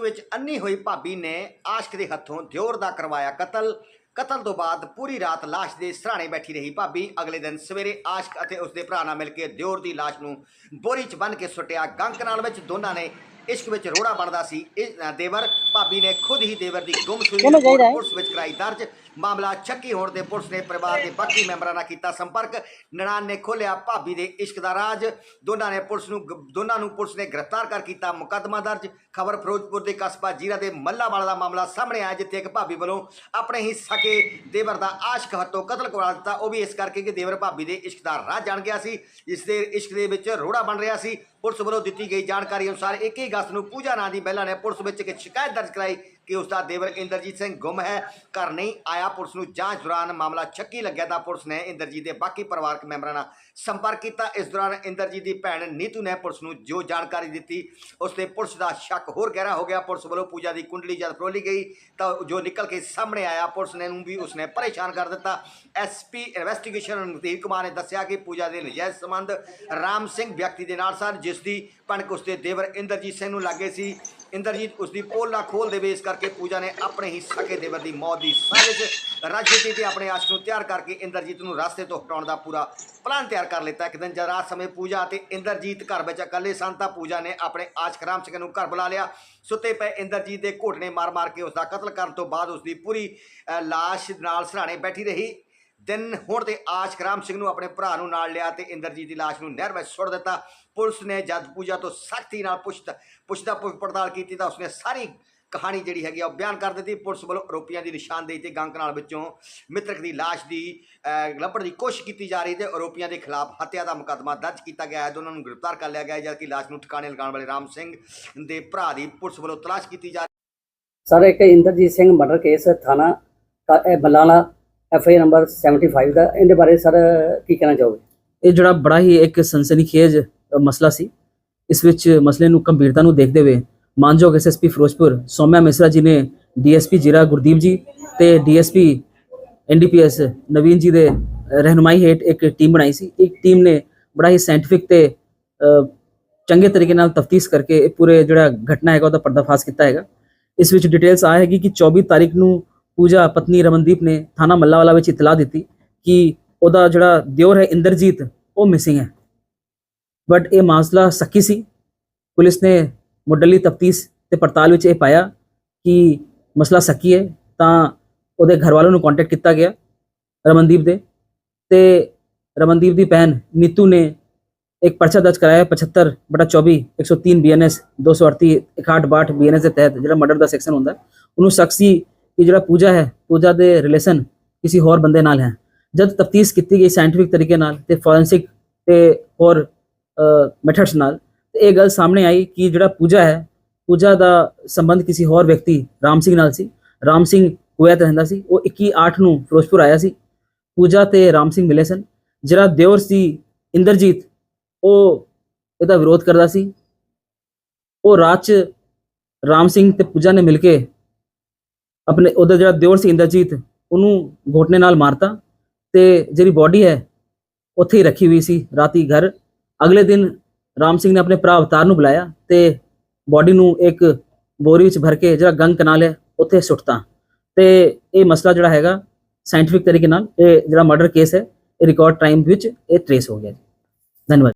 ਵਿੱਚ ਅੰਨੀ ਹੋਈ ਭਾਬੀ ਨੇ ਆਸ਼ਕ ਦੇ ਹੱਥੋਂ ਦਿਓਰ ਦਾ ਕਰਵਾਇਆ ਕਤਲ। ਕਤਲ ਤੋਂ ਬਾਅਦ ਪੂਰੀ ਰਾਤ ਲਾਸ਼ ਦੇ ਸਰਾਣੇ ਬੈਠੀ ਰਹੀ ਭਾਬੀ। ਅਗਲੇ ਦਿਨ ਸਵੇਰੇ ਆਸ਼ਕ ਅਤੇ ਉਸਦੇ ਭਰਾ ਨਾਲ ਮਿਲ ਕੇ ਦਿਓਰ ਦੀ ਲਾਸ਼ ਨੂੰ ਬੋਰੀ 'ਚ ਬੰਨ ਕੇ ਸੁੱਟਿਆ। ਗੰਗ ਨਾਲ ਵਿੱਚ ਦੋਨਾਂ ਨੇ ਇਸ਼ਕ ਵਿੱਚ ਰੋੜਾ ਬਣਦਾ ਸੀ। ਇਹ ਦੇਵਰ ਭਾਬੀ ਨੇ ਖੁਦ ਹੀ ਦੇਵਰ ਦੀ ਹੈ? ਰਿਪੋਰਟ ਪੁਲਿਸ ਵਿੱਚ ਕਰਾਈ ਦਰਜ। ਮਾਮਲਾ ਚੱਕੀ ਹੋਣ ਤੇ ਪੁਲਿਸ ਨੇ ਪਰਿਵਾਰ ਦੇ ਬਾਕੀ ਮੈਂਬਰਾਂ ਨਾਲ ਕੀਤਾ ਸੰਪਰਕ। ਨਨਾਣ ਨੇ ਖੋਲਿਆ ਭਾਬੀ ਦੇ ਇਸ਼ਕ ਦਾ ਰਾਜ। ਦੋਨਾਂ ਨੇ ਪੁਲਿਸ ਨੂੰ ਦੋਨਾਂ ਨੂੰ ਪੁਲਿਸ ਨੇ ਗ੍ਰਿਫਤਾਰ ਕਰ ਕੀਤਾ ਮੁਕੱਦਮਾ ਦਰਜ। ਖਬਰ ਫਿਰੋਜ਼ਪੁਰ ਦੇ ਕਸਬਾ ਜੀਰਾ ਦੇ ਮੱਲਾਵਾਲਾ ਦਾ ਮਾਮਲਾ ਸਾਹਮਣੇ ਆਇਆ ਜਿੱਥੇ ਇੱਕ ਭਾਬੀ ਵੱਲੋਂ ਆਪਣੇ ਹੀ ਸਕੇ ਦੇਵਰ ਦਾ ਆਸ਼ਕ ਹੱਥੋਂ ਕਤਲ ਕਰਵਾ ਦਿੱਤਾ। ਉਹ ਵੀ ਇਸ ਕਰਕੇ ਕਿ ਦੇਵਰ ਭਾਬੀ ਦੇ ਇਸ਼ਕ ਦਾ ਰਾਜ ਜਾਣ ਗਿਆ ਸੀ ਜਿਸ ਦੇ ਇਸ਼ਕ ਦੇ ਵਿੱਚ ਰੋੜਾ ਬਣ ਰਿਹਾ ਸੀ। ਪੁਲਿਸ ਵੱਲੋਂ ਦਿੱਤੀ ਗਈ ਜਾਣਕਾਰੀ ਅਨੁਸਾਰ 21 ਅਗਸਤ ਨੂੰ ਪੂਜਾ ਨਾਂ ਦੀ ਮਹਿਲਾ ਨੇ ਪੁਲਿਸ ਵਿੱਚ ਇੱਕ ਸ਼ਿਕਾਇਤ ਦਰਜ ਕਰਾਈ ਕਿ ਉਸ ਦਾ ਦੇਵਰ ਇੰਦਰਜੀਤ ਸਿੰਘ ਗੁੰਮ ਹੈ। ਘਰ ਨਹੀਂ ਆਇਆ, ਪੁਲਿਸ ਨੂੰ ਜਾਂਚ ਦੌਰਾਨ ਮਾਮਲਾ ਛੱਕੀ ਲੱਗਿਆ ਤਾਂ ਪੁਲਿਸ ਨੇ ਇੰਦਰਜੀਤ ਦੇ ਬਾਕੀ ਪਰਿਵਾਰਕ ਮੈਂਬਰਾਂ ਨਾਲ ਸੰਪਰਕ ਕੀਤਾ। ਇਸ ਦੌਰਾਨ ਇੰਦਰਜੀਤ ਦੀ ਭੈਣ ਨੀਤੂ ਨੇ ਪੁਲਿਸ ਨੂੰ ਜੋ ਜਾਣਕਾਰੀ ਦਿੱਤੀ, ਉਸ ਤੇ ਪੁਲਿਸ ਦਾ ਸ਼ੱਕ ਹੋਰ ਗਹਿਰਾ ਹੋ ਗਿਆ। ਪੁਲਿਸ ਵੱਲੋਂ ਪੂਜਾ ਦੀ ਕੁੰਡਲੀ ਜਦ ਫਰੋਲੀ ਗਈ ਤਾਂ ਜੋ ਨਿਕਲ ਕੇ ਸਾਹਮਣੇ ਆਇਆ, ਪੁਲਿਸ ਨੇ ਨੂੰ ਵੀ ਉਸਨੇ ਪਰੇਸ਼ਾਨ ਕਰ ਦਿੱਤਾ। ਐਸਪੀ ਇਨਵੈਸਟੀਗੇਸ਼ਨ ਰਣਧੀਰ ਕੁਮਾਰ ਨੇ ਦੱਸਿਆ ਕਿ ਪੂਜਾ ਦੇ ਨਜਾਇਜ਼ ਸੰਬੰਧ ਰਾਮ ਸਿੰਘ ਵਿਅਕਤੀ ਦੇ ਨਾਲ ਸਨ ਜਿਸ ਦੀ ਪਣਕ ਉਸਦੇ ਦੇਵਰ ਇੰਦਰਜੀਤ ਸਿੰਘ ਨੂੰ ਲੱਗੇ ਸੀ। ਇੰਦਰਜੀਤ ਉਸਦੀ ਪੋਲ ਨਾ ਖੋਲ ਦੇਵੇ ਇਸ ਕਰਕੇ ਪੂਜਾ ਨੇ ਆਪਣੇ ਹੀ ਸਕੇ ਦੇਵਰ ਦੀ ਮੌਤ ਦੀ ਸਾਜ਼ਿਸ਼ ਰਾਜਨੀਤੀ ਤੇ ਆਪਣੇ ਆਸ਼ ਨੂੰ ਤਿਆਰ ਕਰਕੇ ਇੰਦਰਜੀਤ ਨੂੰ ਰਸਤੇ ਤੋਂ ਹਟਾਉਣ ਦਾ ਪੂਰਾ ਪਲਾਨ ਤਿਆਰ ਕਰ ਲਿੱਤਾ। ਇੱਕ ਦਿਨ ਜਦ ਰਾਤ ਸਮੇਂ ਪੂਜਾ ਅਤੇ ਇੰਦਰਜੀਤ ਘਰ ਵਿੱਚ ਇਕੱਲੇ ਸਨ ਤਾਂ ਪੂਜਾ ਨੇ ਆਪਣੇ ਆਸ਼ਕ ਰਾਮ ਸਿੰਘ ਨੂੰ ਘਰ ਬੁਲਾ ਲਿਆ। ਸੁੱਤੇ ਪਏ ਇੰਦਰਜੀਤ ਦੇ ਘੋਟਨੇ ਮਾਰ-ਮਾਰ ਕੇ ਉਸ ਦਾ ਕਤਲ ਕਰਨ ਤੋਂ ਬਾਅਦ ਉਸ ਦੀ ਪੂਰੀ ਅ, ਲਾਸ਼ ਨਾਲ ਸਰਾਣੇ ਬੈਠੀ ਰਹੀ। ਦਿਨ ਹੋਣ ਤੇ ਆਸ਼ਕ ਰਾਮ ਸਿੰਘ ਨੂੰ ਆਪਣੇ ਭਰਾ ਨੂੰ ਨਾਲ ਲਿਆ ਤੇ ਇੰਦਰਜੀਤ ਦੀ ਲਾਸ਼ ਨੂੰ ਨਹਿਰ ਵਿੱਚ ਸੁੱਟ ਦਿੱਤਾ। ਪੁਲਿਸ ਨੇ ਜਦ ਪੂਜਾ ਤੋਂ ਸਖਤੀ ਨਾਲ ਪੁੱਛਦਾ ਪੁੱਛਦਾ ਪੜਤਾਲ ਕੀਤੀ ਤਾਂ ਉਸਨੇ ਸਾਰੀ ਕਹਾਣੀ ਜਿਹੜੀ ਹੈਗੀ ਆ ਉਹ ਬਿਆਨ ਕਰ ਦਿੱਤੀ। ਪੁਲਿਸ ਵੱਲੋਂ ਆਰੋਪੀਆਂ ਦੀ ਨਿਸ਼ਾਨਦੇਹੀ ਤੇ ਗੰਗ ਨਾਲ ਵਿੱਚੋਂ ਮ੍ਰਿਤਕ ਦੀ ਲਾਸ਼ ਦੀ ਲੱਭਣ ਦੀ ਕੋਸ਼ਿਸ਼ ਕੀਤੀ ਜਾ ਰਹੀ ਤੇ ਆਰੋਪੀਆਂ ਦੇ ਖਿਲਾਫ ਹੱਤਿਆ ਦਾ ਮੁਕੱਦਮਾ ਦਰਜ ਕੀਤਾ ਗਿਆ ਹੈ। ਦੋਨਾਂ ਨੂੰ ਗ੍ਰਿਫਤਾਰ ਕਰ ਲਿਆ ਗਿਆ ਹੈ, ਜਦਕਿ ਲਾਸ਼ ਨੂੰ ਠਿਕਾਣੇ ਲਗਾਉਣ ਵਾਲੇ ਰਾਮ ਸਿੰਘ ਦੇ ਭਰਾ ਦੀ ਪੁਲਿਸ ਵੱਲੋਂ ਤਲਾਸ਼ ਕੀਤੀ ਜਾ ਸਰ, ਇੱਕ ਇੰਦਰਜੀਤ ਸਿੰਘ ਮਰਡਰ ਕੇਸ ਥਾਣਾ ਬਲਾਲਾ ਐਫ ਆਈ ਨੰਬਰ 75 ਦਾ ਇਹਦੇ ਬਾਰੇ ਸਰ ਕੀ ਕਹਿਣਾ ਚਾਹੋਗੇ? ਇਹ ਜਿਹੜਾ ਬੜਾ ਹੀ ਇੱਕ ਸਨਸਨੀਖੇਜ ਅ, ਮਸਲਾ ਸੀ ਇਸ ਵਿੱਚ ਮਸਲੇ ਨੂੰ ਗੰਭੀਰਤਾ ਨੂੰ ਦੇਖਦੇ ਹੋਏ ਮਾਨਯੋਗ ਐਸਐਸਪੀ ਫਿਰੋਜ਼ਪੁਰ ਸੋਮਿਆ ਮਿਸਰਾ ਜੀ ਨੇ ਡੀਐਸਪੀ ਜੀਰਾ ਗੁਰਦੀਪ ਜੀ ਤੇ ਡੀਐਸਪੀ ਐਨਡੀਪੀਐਸ ਨਵੀਨ ਜੀ ਦੇ ਅ, ਰਹਿਨੁਮਾਈ ਹੇਠ ਇੱਕ ਟੀਮ ਬਣਾਈ ਸੀ। ਇੱਕ ਟੀਮ ਨੇ ਬੜਾ ਹੀ ਸਾਇੰਟਿਫਿਕ ਤੇ ਚੰਗੇ ਤਰੀਕੇ ਨਾਲ ਤਫਤੀਸ਼ ਕਰਕੇ ਇਹ ਪੂਰੇ ਜਿਹੜਾ ਘਟਨਾ ਹੈਗਾ ਉਹਦਾ ਪਰਦਾਫਾਸ਼ ਕੀਤਾ ਹੈਗਾ। ਇਸ ਵਿੱਚ ਡਿਟੇਲਸ ਆ ਹੈਗੀ ਕਿ 24 ਤਾਰੀਖ ਨੂੰ ਪੂਜਾ ਪਤਨੀ ਰਮਨਦੀਪ ਨੇ ਥਾਣਾ ਮੱਲਾਵਾਲਾ ਵਿੱਚ ਇਤਲਾਹ ਦਿੱਤੀ ਕਿ ਉਹਦਾ ਜਿਹੜਾ ਦਿਓਰ ਹੈ ਇੰਦਰਜੀਤ, ਉਹ ਮਿਸਿੰਗ ਹੈ। ਬਟ ਇਹ ਮਾਸਲਾ ਸੱਕੀ ਸੀ। ਪੁਲਿਸ ਨੇ ਮੁੱਢਲੀ ਤਫਤੀਸ਼ ਤੇ ਪੜਤਾਲ ਵਿੱਚ ਇਹ ਪਾਇਆ ਕਿ ਮਸਲਾ ਸੱਕੀ ਹੈ, ਤਾਂ ਉਹਦੇ ਘਰ ਵਾਲਿਆਂ ਨੂੰ ਕੰਟੈਕਟ ਕੀਤਾ ਗਿਆ ਰਮਨਦੀਪ ਦੇ ਤੇ ਰਮਨਦੀਪ ਦੀ ਭੈਣ ਨੀਤੂ ਨੇ ਇੱਕ ਪਰਚਾ ਦਰਜ ਕਰਾਇਆ 75 ਬਟਾ 24 103 ਬੀਐਨਐਸ 238 6162 ਬੀਐਨਐਸ ਦੇ ਤਹਿਤ ਜਿਹੜਾ ਮਰਡਰ ਦਾ ਸੈਕਸ਼ਨ ਹੁੰਦਾ, ਉਹਨੂੰ ਸ਼ਖਸੀ ਕਿ ਜਿਹੜਾ ਪੂਜਾ ਹੈ, ਪੂਜਾ ਦੇ ਰਿਲੇਸ਼ਨ ਕਿਸੇ ਹੋਰ ਬੰਦੇ ਨਾਲ ਹੈ। ਜਦ ਤਫਤੀਸ਼ ਕੀਤੀ ਗਈ ਸਾਇੰਟਿਫਿਕ ਤਰੀਕੇ ਨਾਲ ਤੇ ਫੋਰੈਂਸਿਕ ਤੇ ਹੋਰ ਮੈਥਡਸ ਨਾਲ, ਤੇ ਇਹ ਗੱਲ ਸਾਹਮਣੇ ਆਈ ਕਿ ਜਿਹੜਾ ਪੂਜਾ ਹੈ, ਪੂਜਾ ਦਾ ਸੰਬੰਧ ਕਿਸੇ ਹੋਰ ਵਿਅਕਤੀ, ਰਾਮ ਸਿੰਘ ਨਾਲ ਸੀ। ਰਾਮ ਸਿੰਘ ਕੁਵੈਤ ਰਹਿੰਦਾ ਸੀ। ਉਹ 21 8 ਨੂੰ ਫਿਰੋਜ਼ਪੁਰ ਆਇਆ ਸੀ। ਪੂਜਾ ਤੇ ਰਾਮ ਸਿੰਘ ਮਿਲੇ ਸਨ। ਜਿਹੜਾ ਦਿਓਰ ਸੀ, ਇੰਦਰਜੀਤ, ਉਹ ਇਹਦਾ ਵਿਰੋਧ ਕਰਦਾ ਸੀ। ਉਹ ਰਾਤ ਚ ਰਾਮ ਸਿੰਘ ਤੇ ਪੂਜਾ ਨੇ ਮਿਲ ਕੇ ਆਪਣੇ ਉਹਦਾ ਜਿਹੜਾ ਦਿਓਰ ਸੀ ਇੰਦਰਜੀਤ, ਉਹਨੂੰ ਘੋਟਨੇ ਨਾਲ ਮਾਰਤਾ ਤੇ ਜਿਹੜੀ ਬਾਡੀ ਹੈ, ਉੱਥੇ ਹੀ ਰੱਖੀ ਹੋਈ ਸੀ ਰਾਤੀ ਘਰ। ਅਗਲੇ ਦਿਨ ਰਾਮ ਸਿੰਘ ਨੇ ਆਪਣੇ ਭਰਾ ਅਵਤਾਰ ਨੂੰ ਬੁਲਾਇਆ ਤੇ ਬਾਡੀ ਨੂੰ ਇੱਕ ਬੋਰੀ ਵਿੱਚ ਭਰ ਕੇ ਜਿਹੜਾ ਗੰਗ ਕਨਾਲ ਹੈ, ਉੱਥੇ ਸੁੱਟਤਾ। ਤੇ ਇਹ ਮਸਲਾ ਜਿਹੜਾ ਹੈਗਾ ਸਾਇੰਟਿਫਿਕ ਤਰੀਕੇ ਨਾਲ, ਇਹ ਜਿਹੜਾ ਮਰਡਰ ਕੇਸ ਹੈ, ਇਹ ਰਿਕਾਰਡ ਟਾਈਮ ਵਿੱਚ ਇਹ ਟ੍ਰੇਸ ਹੋ ਗਿਆ ਜੀ। ਧੰਨਵਾਦ।